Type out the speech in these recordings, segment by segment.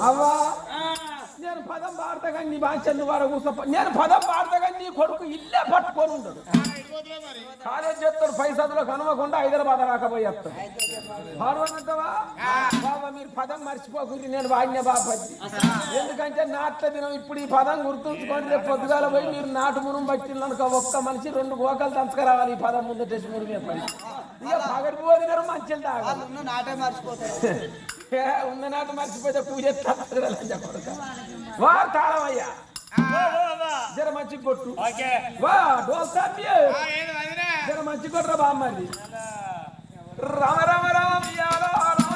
అవ్వా. నేను పదం పాడతా నీ బాంచందు వాడ కూర్చో నేను పదం పాడతా కానీ నీ కొడుకు ఇల్లే పట్టుకొని ఉండడు. కాలేజ్ చేస్తాడు పైసలు కనవకుండా హైదరాబాద్ రాకపోయి వస్తాడు పాడవనంతవా బాబా మీరు పదం మర్చిపోకుంది నేను వాడిన బాపతి. ఎందుకంటే నాట్ల దినం ఇప్పుడు ఈ పదం గుర్తుంచుకోండి రేపు పొద్దుగాల పోయి మీరు నాటు మునం పట్టిందనుకో ఒక్క మనిషి రెండు గోకలు దంచుకురావాలి ఈ పదం ముందు టెస్ట్ మురుగు ఇక పగటి పోదినారు మంచిలు తాగాలి నాటే మర్చిపోతారు. ఏ, ఉన్న నాటు మర్చిపోతే పూజ కొడుక వా తాళమయ్యా జర మంచి కొట్టు ఓకే వా డోల్ సామ్య జర మంచి కొట్రా బామ్మది రామ రామ రామ ఇయ్యాలో, రామ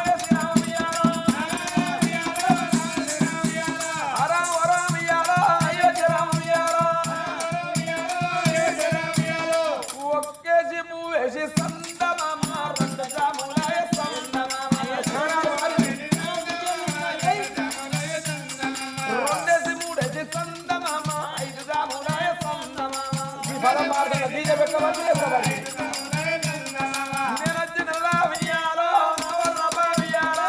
యేసు పాడుతున్న డీజే పెట్టవద్దు, పెట్టవద్దు. నేనొచ్చిన రావియ్యాలో, నవర బావియ్యాలో.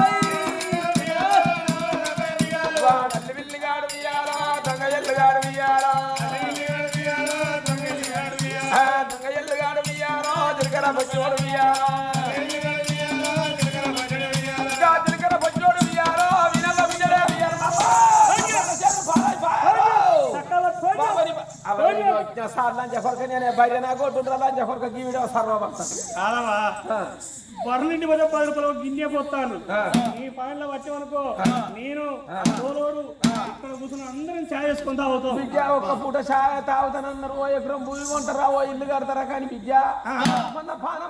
బర్రెలింటి పోతే పది రూపాయలు గిన్నె పోతాను నీ పాయింట్లో వచ్చామనుకో నేను తోలోడు ఇక్కడ కూర్చుని అందరం ఛాయ్ చేసుకుంటా అవుతాం విద్య ఒక్క పూట ఛాయ తాగుతానన్నారు. ఓ ఎకరం భూమి కొంటారా? ఓ ఇల్లు కడతారా కానీ విద్య? పానం